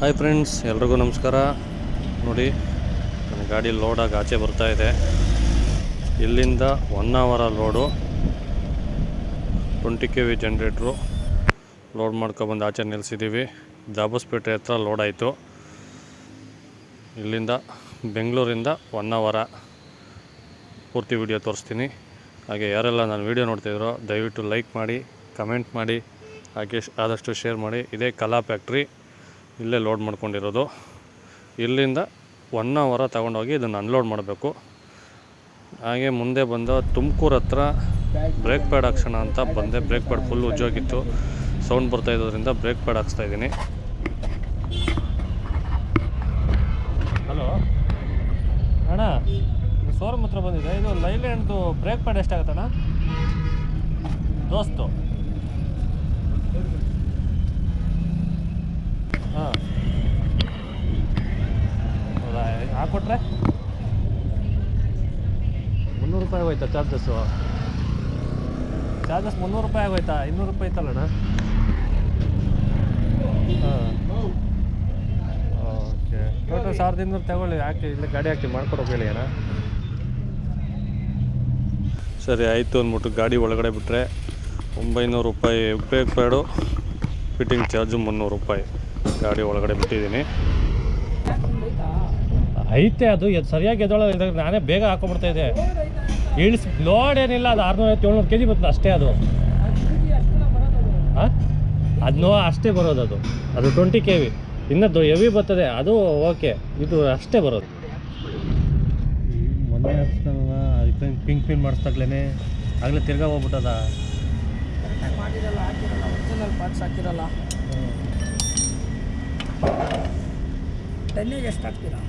Hi friends ಎಲ್ರಿಗೂ ನಮಸ್ಕಾರ. ನೋಡಿ, ನನ್ನ ಗಾಡಿ ಲೋಡಾಗಿ ಆಚೆ ಬರ್ತಾ ಇದೆ. ಇಲ್ಲಿಂದ ಒನ್ ಅವರ load twenty K V generator load ಮಾಡ್ಕೊಬಂದು ಆಚೆ ನಿಲ್ಲಿಸಿದ್ದೀವಿ ದಾಬಸ್ಪೇಟೆ ಹತ್ರ ಲೋಡ್ ಆಯಿತು. ಇಲ್ಲಿಂದ ಬೆಂಗಳೂರಿಂದ ಒನ್ ಅವರ ಪೂರ್ತಿ ವಿಡಿಯೋ ತೋರಿಸ್ತೀನಿ. ಹಾಗೆ ಯಾರೆಲ್ಲ ನಾನು ವಿಡಿಯೋ ನೋಡ್ತಿದ್ರೋ ದಯವಿಟ್ಟು ಲೈಕ್ ಮಾಡಿ ಕಮೆಂಟ್ ಮಾಡಿ, ಹಾಗೆ ಆದಷ್ಟು ಶೇರ್ ಮಾಡಿ. ಇದೇ ಕಲಾ ಫ್ಯಾಕ್ಟ್ರಿ ಇಲ್ಲೇ ಲೋಡ್ ಮಾಡ್ಕೊಂಡಿರೋದು. ಇಲ್ಲಿಂದ ಒನ್ ಅವರ ತಗೊಂಡೋಗಿ ಇದನ್ನು ಅನ್ಲೋಡ್ ಮಾಡಬೇಕು. ಹಾಗೆ ಮುಂದೆ ಬಂದ ತುಮಕೂರು ಹತ್ರ ಬ್ರೇಕ್ ಪ್ಯಾಡ್ ಹಾಕ್ಸೋಣ ಅಂತ ಬಂದೆ. ಬ್ರೇಕ್ ಪ್ಯಾಡ್ ಫುಲ್ ಉಜ್ಜೋಗಿತ್ತು ಸೌಂಡ್ ಬರ್ತಾ ಇರೋದ್ರಿಂದ ಬ್ರೇಕ್ ಪ್ಯಾಡ್ ಹಾಕ್ಸ್ತಾ ಇದ್ದೀನಿ. ಹಲೋ ಅಣ್ಣ ಶೋರೂಮ್ ಹತ್ರ ಬಂದಿದೆ. ಇದು ಲೈಲ್ಯಾಂಡ್ದು ಬ್ರೇಕ್ ಪ್ಯಾಡ್ ಎಷ್ಟಾಗುತ್ತಣ್ಣ? ದೋಸ್ತು. ಹಾಂ. ಹೌದಾ? ಮುನ್ನೂರು ರೂಪಾಯಿ ಹೋಯ್ತಾ ಚಾರ್ಜಸ್ಸು ಚಾರ್ಜಸ್ ಮುನ್ನೂರು ರೂಪಾಯಿ ಆಗೋಯ್ತಾ? ಇನ್ನೂರು ರೂಪಾಯಿ ಇತ್ತಲ್ಲಣ್ಣ ಹಾಂ. ಓಕೆ. ಟೋಟಲ್ ಸಾವಿರದ ಇನ್ನೂರು ತಗೊಳ್ಳಿ. ಹಾಕಿ, ಇಲ್ಲಿ ಗಾಡಿ ಹಾಕಿ ಮಾಡ್ಕೊಡೋಕೆ ಅಣ್ಣ. ಸರಿ, ಆಯಿತು ಅಂದ್ಬಿಟ್ಟು ಗಾಡಿ ಒಳಗಡೆ ಬಿಟ್ಟರೆ ಒಂಬೈನೂರು ರೂಪಾಯಿ ಬ್ರೇಕ್ ಪ್ಯಾಡು ಫಿಟ್ಟಿಂಗ್ ಚಾರ್ಜು ಮುನ್ನೂರು ರೂಪಾಯಿ. ಗಾಡಿ ಒಳಗಡೆ ಬಿಟ್ಟಿದ್ದೀನಿ. ಐತೆ ಅದು ಎದು ಸರಿಯಾಗಿ ಎದ್ದೊಳ ನಾನೇ ಬೇಗ ಹಾಕೊಂಡ್ಬಿಡ್ತಾ ಇದ್ದೆ. ಇಳಿಸ್ ಲೋಡ್ ಏನಿಲ್ಲ ಅದು ಆರುನೂರ ಏಳ್ನೂರು ಕೆ ಜಿ ಬರ್ತದೆ ಅಷ್ಟೇ ಅದು. ಹಾಂ ಅದನ್ನೋ ಅಷ್ಟೇ ಬರೋದು ಅದು. ಅದು ಟ್ವೆಂಟಿ ಕೆ ವಿ ಇನ್ನೂ ಹೆವಿ ಬರ್ತದೆ ಅದು ಓಕೆ ಇದು ಅಷ್ಟೇ ಬರೋದು. ಮೊನ್ನೆ ಪಿಂಕ್ ಪಿನ್ ಮಾಡಿಸ್ದಾಗ್ಲೇ ಆಗಲೇ ತಿರ್ಗಾ ಹೋಗ್ಬಿಟ್ಟದ. ಟನ್ನಿಗೆ ಎಷ್ಟು ಹಾಕ್ತೀರಾ?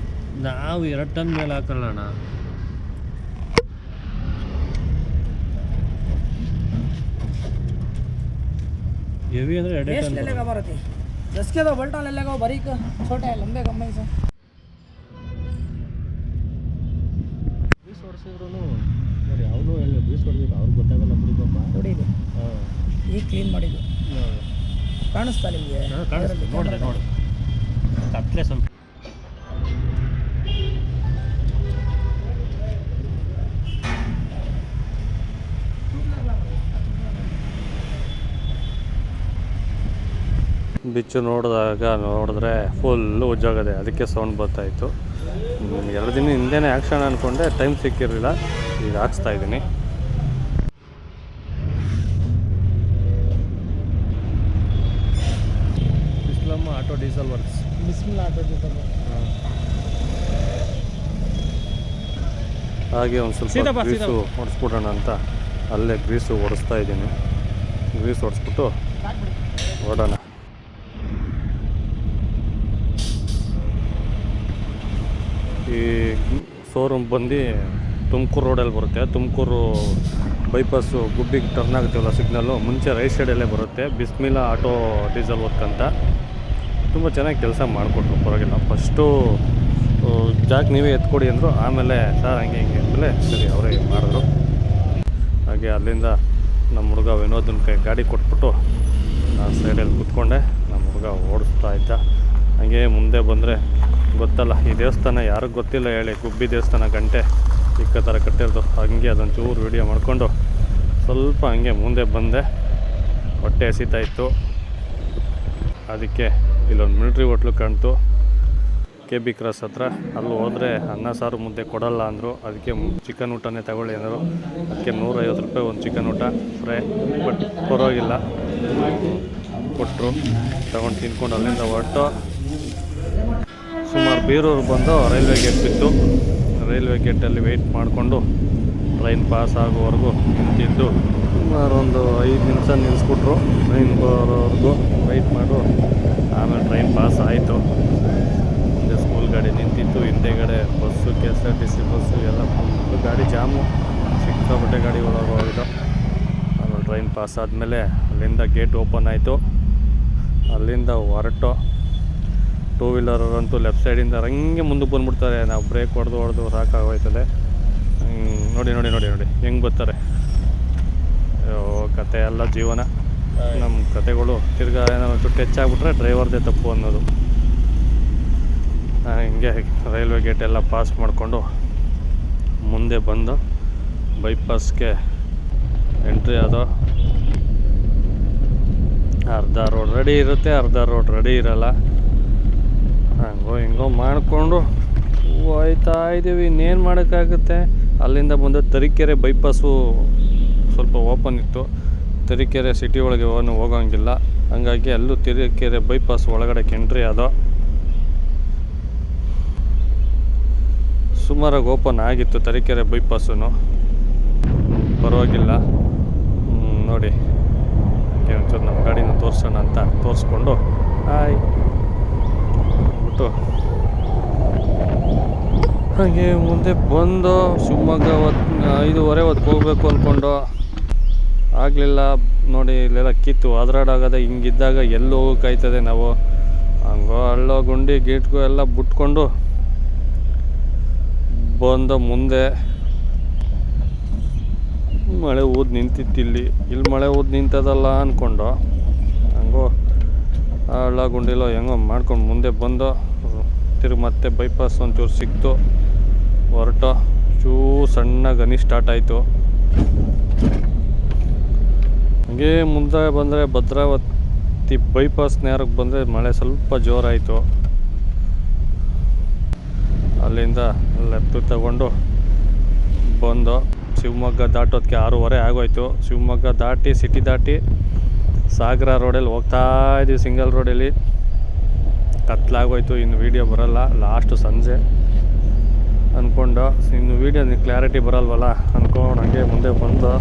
ನಾವು ಎರಡು ಟನ್ ಮೇಲೆ ಹಾಕೊಳ್ಳೋಣ ಹೆವಿ ಅಂದರೆ ಎರಡು ಟನ್ ಎಲೆಗ ಬರುತ್ತೆ? ದಸ್ಕೆದ ಬಲ್ಟಾಲ್ ಎಲೆಗ ಬರೀಕ ಛೋಟೆ ಲಂಬೆ ಕಂಬೈ ಸರ್ ನೋಡಿ ಅವನು ಬೀಸ್ ಅವ್ರಿಗೆ ಗೊತ್ತಾಗಲ್ಲ ಬಿಡಿಪ್ಪ ಹಾಂ. ಈಗ ಕ್ಲೀನ್ ಮಾಡಿದ್ದು. ಕಾಣಿಸ್ತಾ ನಿಮಗೆ? ನೋಡಿ ನೋಡಿ ಸ್ವಲ್ಪ. ಬಿಚ್ಚು ನೋಡಿದಾಗ ನೋಡಿದ್ರೆ ಫುಲ್ಲು ಉಜ್ಜೋಗದೆ, ಅದಕ್ಕೆ ಸೌಂಡ್ ಬರ್ತಾಯಿತ್ತು ಎರಡು ದಿನ ಹಿಂದೆನೇ ಆ್ಯಕ್ಷನ್ ಅಂದ್ಕೊಂಡೆ ಟೈಮ್ ಸಿಕ್ಕಿರಲಿಲ್ಲ. ಈಗ ಹಾಕ್ಸ್ತಾ ಇದ್ದೀನಿ. Auto diesel works? Bismil auto diesel ಹಾಗೆ ಒಂದು ಸ್ವಲ್ಪ ಸೀದಾ ಗ್ರೀಸು ಹೊಡೆಸ್ಬಿಡೋಣ ಅಂತ. ಅಲ್ಲೇ ಗ್ರೀಸು ಹೊಡೆಸ್ತಾ ಇದ್ದೀನಿ. ಗ್ರೀಸ್ ಹೊಡೆಸ್ಬಿಟ್ಟು ಓಡೋಣ. ಈ ಶೋರೂಮ್ ಬಂದು ತುಮಕೂರು ರೋಡಲ್ಲಿ ಬರುತ್ತೆ. ತುಮಕೂರು ಬೈಪಾಸು ಗುಬ್ಬಿಗೆ ಟರ್ನ್ ಆಗುತ್ತಲ್ಲ ಸಿಗ್ನಲ್ಲು ಮುಂಚೆ ರೈಟ್ ಸೈಡಲ್ಲೇ ಬರುತ್ತೆ. ಬಿಸ್ಮಿಲಾ ಆಟೋ ಡೀಸೆಲ್ ವರ್ಕ್ ಅಂತ. ತುಂಬ ಚೆನ್ನಾಗಿ ಕೆಲಸ ಮಾಡಿಕೊಟ್ರು, ಪರವಾಗಿಲ್ಲ. ಫಸ್ಟು ಜಾಕ್ ನೀವೇ ಎತ್ಕೊಡಿ ಅಂದರು, ಆಮೇಲೆ ಸರ್ ಹಂಗೆ ಹಿಂಗೆ ಅಂದಮೇಲೆ ಸರಿ ಅವರೇ ಮಾಡಿದ್ರು ಹಾಗೆ ಅಲ್ಲಿಂದ ನಮ್ಮ ಹುಡುಗ ವಿನೋದನ ಕೈ ಗಾಡಿ ಕೊಟ್ಬಿಟ್ಟು ನಾನು ಸೈಡಲ್ಲಿ ಕೂತ್ಕೊಂಡೆ. ನಮ್ಮ ಹುಡುಗ ಓಡಿಸ್ತಾ ಇದ್ದ. ಹಾಗೆ ಮುಂದೆ ಬಂದರೆ ಗೊತ್ತಲ್ಲ, ಈ ದೇವಸ್ಥಾನ ಯಾರಿಗೂ ಗೊತ್ತಿಲ್ಲ ಹೇಳಿ, ಗುಬ್ಬಿ ದೇವಸ್ಥಾನ ಗಂಟೆ ಚಿಕ್ಕ ಥರ ಕಟ್ಟಿರೋದು. ಹಂಗೆ ಅದೊಂದು ಚೂರು ವೀಡಿಯೋ ಮಾಡಿಕೊಂಡು ಸ್ವಲ್ಪ ಹಂಗೆ ಮುಂದೆ ಬಂದೆ. ಹೊಟ್ಟೆ ಹಸಿತಾ ಇತ್ತು. ಅದಕ್ಕೆ ಇಲ್ಲೊಂದು ಮಿಲಿಟ್ರಿ ಹೋಟ್ಲು ಕಾಣ್ತು ಕೆ ಬಿ ಕ್ರಾಸ್ ಹತ್ರ. ಅಲ್ಲಿ ಹೋದರೆ ಅನ್ನ ಸಾರು ಮುದ್ದೆ ಕೊಡಲ್ಲ ಅಂದರು. ಅದಕ್ಕೆ ಚಿಕನ್ ಊಟನೇ ತಗೊಳ್ಳಿ ಅಂದರು. ಅದಕ್ಕೆ ನೂರೈವತ್ತು ರೂಪಾಯಿ ಒಂದು ಚಿಕನ್ ಊಟ. ಫ್ರೈ. ಬಟ್ ಪರವಾಗಿಲ್ಲ. ಕೊಟ್ಟರು ತಗೊಂಡು ತಿನ್ಕೊಂಡು ಅಲ್ಲಿಂದ ಹೊರಟು. ಸುಮಾರು ಬೀರೂರು ಬಂದು ರೈಲ್ವೆ ಗೇಟ್ ಬಿತ್ತು. ರೈಲ್ವೆ ಗೇಟಲ್ಲಿ ವೆಯ್ಟ್ ಮಾಡಿಕೊಂಡು ಟ್ರೈನ್ ಪಾಸ್ ಆಗೋವರೆಗೂ ನಿಂತಿದ್ದು. ಸುಮಾರು ಒಂದು ಐದು ನಿಮಿಷ ನಿಲ್ಲಿಸ್ಬಿಟ್ರು ಟ್ರೈನ್ ಬರೋವರೆಗೂ ವೆಯ್ಟ್ ಮಾಡು. ಆಮೇಲೆ ಟ್ರೈನ್ ಪಾಸ್ ಆಯಿತು. ಮುಂದೆ ಸ್ಕೂಲ್ ಗಾಡಿ ನಿಂತಿತ್ತು ಹಿಂದೆಗಡೆ bus K S R T C bus ಎಲ್ಲ ಫುಲ್ಲು ಗಾಡಿ ಜಾಮು ಸಿಕ್ಕಾಪಟ್ಟೆ ಗಾಡಿ ಒಳಗೆ ಹೋಗಿದ್ದು ಆಮೇಲೆ ಟ್ರೈನ್ ಪಾಸ್ ಆದಮೇಲೆ ಅಲ್ಲಿಂದ ಗೇಟ್ ಓಪನ್ ಆಯಿತು. ಅಲ್ಲಿಂದ ಹೊರಟು. ಟೂ ವೀಲರಂತೂ ಲೆಫ್ಟ್ ಸೈಡಿಂದ ಹಂಗೆ ಮುಂದಕ್ಕೆ ಬಂದುಬಿಡ್ತಾರೆ. ನಾವು ಬ್ರೇಕ್ ಹೊಡೆದು ಹೊಡೆದು ಸಾಕಾಗೋಯ್ತದೆ ನೋಡಿ ನೋಡಿ ನೋಡಿ ನೋಡಿ, ಹೆಂಗೆ ಬರ್ತಾರೆ. ಅಯ್ಯೋ ಕತೆ ಎಲ್ಲ ಜೀವನ. ನಮ್ಮ ಕತೆಗಳು ತಿರ್ಗಾ ಏನಾದ್ರು ಟಚ್ ಆಗಿಬಿಟ್ರೆ ಡ್ರೈವರ್ದೇ ತಪ್ಪು ಅನ್ನೋದು. ಹಿಂಗೆ ರೈಲ್ವೆ ಗೇಟ್ ಎಲ್ಲ ಪಾಸ್ ಮಾಡಿಕೊಂಡು ಮುಂದೆ ಬಂದು ಬೈಪಾಸ್ಗೆ ಎಂಟ್ರಿ ಆದೋ ಅರ್ಧ ರೋಡ್ ರೆಡಿ ಇರುತ್ತೆ, ಅರ್ಧ ರೋಡ್ ರೆಡಿ ಇರಲ್ಲ. ಹಂಗೋ ಹಿಂಗೋ ಮಾಡಿಕೊಂಡು ಹೋಯ್ತಾ ಇದ್ದೀವಿ. ಇನ್ನೇನು ಮಾಡೋಕ್ಕಾಗುತ್ತೆ? ಅಲ್ಲಿಂದ ಬಂದು ತರೀಕೆರೆ ಬೈಪಾಸು ಸ್ವಲ್ಪ ಓಪನ್ ಇತ್ತು. ತರೀಕೆರೆ ಸಿಟಿ ಒಳಗೆ ಹೋಗೋಂಗಿಲ್ಲ. ಹಂಗಾಗಿ ಅಲ್ಲೂ ತರೀಕೆರೆ ಬೈಪಾಸ್ ಒಳಗಡೆ ಎಂಟ್ರಿ ಅದು. ಸುಮಾರಾಗಿ ಓಪನ್ ಆಗಿತ್ತು ತರೀಕೆರೆ ಬೈಪಾಸು ಪರವಾಗಿಲ್ಲ. ನೋಡಿ. ಒಂಚೂರು ನಮ್ಮ ಗಾಡಿನ ತೋರಿಸೋಣ ಅಂತ ತೋರಿಸ್ಕೊಂಡು. ಹಾಯ್ ಬಿಟ್ಟು ಹಾಗೆ ಮುಂದೆ ಬಂದು ಶಿವಮೊಗ್ಗ ಹೊತ್ತು ಐದೂವರೆ ಹೊತ್ತು ಹೋಗ್ಬೇಕು ಅಂದ್ಕೊಂಡು ಆಗಲಿಲ್ಲ. ನೋಡಿ, ಇಲ್ಲೆಲ್ಲ ಕಿತ್ತು ಅದ್ರಾಡಾಗದೆ ಹಿಂಗಿದ್ದಾಗ ಎಲ್ಲಿ ಹೋಗೋಕ್ಕಾಯ್ತದೆ ನಾವು. ಹಂಗೋ ಅಲ್ಲೋ ಗುಂಡಿ ಗೇಟ್ಗೂ ಎಲ್ಲ ಬಿಟ್ಕೊಂಡು ಬಂದ ಮುಂದೆ ಮಳೆ ಊದ್ ನಿಂತಿತ್ತು ಇಲ್ಲಿ. ಇಲ್ಲಿ ಮಳೆ ಊದ್ ನಿಂತದಲ್ಲ ಅಂದ್ಕೊಂಡು ಹಂಗೋ ಆ ಹಳ್ಳ ಗುಂಡಿಲೋ ಹೆಂಗೋ ಮಾಡ್ಕೊಂಡು ಮುಂದೆ ಬಂದು. ತಿರುಗಿ ಮತ್ತೆ ಬೈಪಾಸ್ ಒಂಚೂರು ಸಿಕ್ತು. ಹೊರಟು. ಚೂ ಸಣ್ಣ ಗನಿ ಸ್ಟಾರ್ಟ್ ಆಯಿತು. ಹಂಗೆ ಮುಂದೆ ಬಂದರೆ ಭದ್ರಾವತಿ ಬೈಪಾಸ್ ನೇರಕ್ಕೆ ಬಂದರೆ ಮಳೆ ಸ್ವಲ್ಪ ಜೋರಾಯಿತು. ಅಲ್ಲಿಂದ ಲೆಫ್ಟ್ ತಗೊಂಡು ಬಂದು ಶಿವಮೊಗ್ಗ ದಾಟೋದಕ್ಕೆ ಆರೂವರೆ ಆಗೋಯ್ತು. ಶಿವಮೊಗ್ಗ ದಾಟಿ ಸಿಟಿ ದಾಟಿ ಸಾಗರ ರೋಡಲ್ಲಿ ಹೋಗ್ತಾ ಇದ್ದೀವಿ ಸಿಂಗಲ್ ರೋಡಲ್ಲಿ. ಕತ್ಲಾಗೋಯ್ತು, ಇನ್ನು ವೀಡಿಯೋ ಬರೋಲ್ಲ. ಲಾಸ್ಟು ಸಂಜೆ ಅಂದ್ಕೊಂಡು ಇನ್ನು ವೀಡಿಯೋ ಕ್ಲಾರಿಟಿ ಬರಲ್ವಲ್ಲ ಅಂದ್ಕೊಂಡು ಹಂಗೆ ಮುಂದೆ ಬಂದು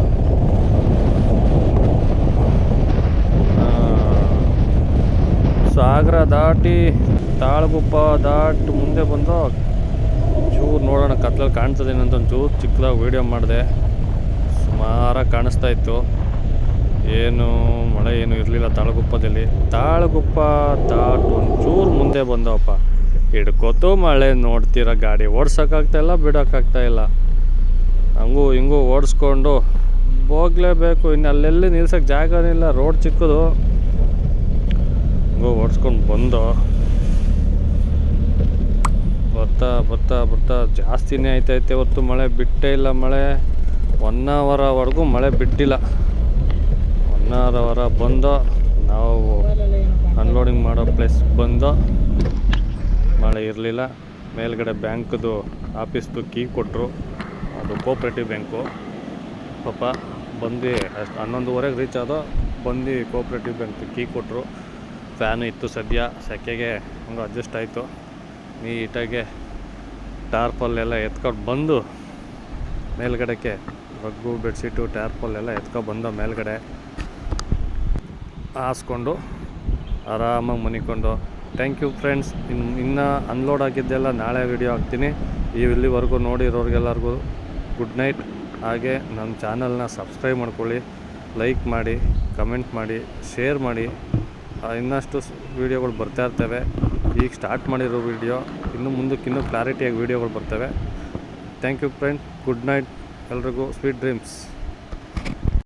ಸಾಗರ ದಾಟಿ ತಾಳಗುಪ್ಪ ದಾಟಿ ಮುಂದೆ ಬಂದು ಚೂರು ನೋಡೋಣ, ಕತ್ಲಲ್ಲಿ ಕಾಣ್ತದೆ ಅಂತ ಒಂದು ಚೂರು ಚಿಕ್ಕದಾಗಿ ವೀಡಿಯೋ ಮಾಡಿದೆ. ಸುಮಾರಾಗಿ ಕಾಣಿಸ್ತಾ ಇತ್ತು. ಏನು ಮಳೆ ಏನು ಇರಲಿಲ್ಲ ತಾಳಗುಪ್ಪದಲ್ಲಿ. ತಾಳಗುಪ್ಪ ದಾಟು ಒಂಚೂರು ಮುಂದೆ ಬಂದವಪ್ಪ. ಹಿಡ್ಕೊತು ಮಳೆ, ನೋಡ್ತೀರ ಗಾಡಿ ಓಡ್ಸೋಕ್ಕಾಗ್ತಾ ಇಲ್ಲ, ಬಿಡೋಕ್ಕಾಗ್ತಾ ಇಲ್ಲ. ಹಂಗೂ ಹಿಂಗೂ ಓಡಿಸ್ಕೊಂಡು ಹೋಗ್ಲೇಬೇಕು. ಇನ್ನು ಅಲ್ಲೆಲ್ಲಿ ನಿಲ್ಸೋಕ್ಕೆ ಜಾಗನೇ ಇಲ್ಲ, ರೋಡ್ ಚಿಕ್ಕದು. ಹಂಗೂ ಓಡಿಸ್ಕೊಂಡು ಬಂದು. ಬರ್ತಾ ಬರ್ತಾ ಬರ್ತಾ ಜಾಸ್ತಿನೇ ಆಯ್ತೈತೆ ಹೊತ್ತು ಮಳೆ. ಬಿಟ್ಟೇ ಇಲ್ಲ ಮಳೆ. ಒನ್ ಅವರವರೆಗೂ ಮಳೆ ಬಿಟ್ಟಿಲ್ಲ. ಒನ್ ಅವರ್ ಬಂದು. ನಾವು ಅನ್ಲೋಡಿಂಗ್ ಮಾಡೋ ಪ್ಲೇಸ್ ಬಂದು. ಮಳೆ ಇರಲಿಲ್ಲ. ಮೇಲ್ಗಡೆ ಬ್ಯಾಂಕ್ದು ಆಫೀಸ್ದು ಕೀ ಕೊಟ್ಟರು ಅದು ಕೋಪ್ರೇಟಿವ್ ಬ್ಯಾಂಕು ಪಾಪ ಬಂದು ಅಷ್ಟು ಹನ್ನೊಂದುವರೆಗೆ ರೀಚ್ ಆದೋ. ಬಂದು ಕೋಪ್ರೇಟಿವ್ ಬ್ಯಾಂಕ್ ಕೀ ಕೊಟ್ಟರು ಫ್ಯಾನು ಇತ್ತು ಸದ್ಯ, ಸೆಕೆಗೆ ಹಂಗೆ ಅಡ್ಜಸ್ಟ್ ಆಯಿತು. ನೀಟಾಗಿ ಟಾರ್ಪಲ್ಲೆಲ್ಲ ಎತ್ಕೊಂಡು ಬಂದು ಮೇಲ್ಗಡೆಗೆ ರಗ್ಗು, ಬೆಡ್ಶೀಟು ಟಾರ್ಪಲ್ಲೆಲ್ಲ ಎತ್ಕೊಂಡು ಬಂದು ಮೇಲ್ಗಡೆ ಹಾಸ್ಕೊಂಡು ಆರಾಮಾಗಿ ಮನಿಕೊಂಡು. ಥ್ಯಾಂಕ್ ಯು ಫ್ರೆಂಡ್ಸ್ ಇನ್ನು ಇನ್ನು ಅನ್ಲೋಡ್ ಆಗಿದ್ದೆಲ್ಲ ನಾಳೆ ವಿಡಿಯೋ ಹಾಕ್ತೀನಿ. ಈ ಇಲ್ಲಿವರೆಗೂ ನೋಡಿರೋರಿಗೆಲ್ಲರಿಗೂ ಗುಡ್ ನೈಟ್ ಹಾಗೆ ನಮ್ಮ ಚಾನಲ್ನ ಸಬ್ಸ್ಕ್ರೈಬ್ ಮಾಡ್ಕೊಳ್ಳಿ ಲೈಕ್ ಮಾಡಿ ಕಮೆಂಟ್ ಮಾಡಿ ಶೇರ್ ಮಾಡಿ. ಇನ್ನಷ್ಟು ವೀಡಿಯೋಗಳು ಬರ್ತಾ ಇರ್ತವೆ. ಈಗ ಸ್ಟಾರ್ಟ್ ಮಾಡಿರೋ ವೀಡಿಯೋ, ಇನ್ನು ಮುಂದಕ್ಕೆ ಇನ್ನೂ ಕ್ಲಾರಿಟಿಯಾಗಿ ವೀಡಿಯೋಗಳು ಬರ್ತವೆ. Thank you friend good night ಎಲ್ರಿಗೂ ಸ್ವೀಟ್ ಡ್ರೀಮ್ಸ್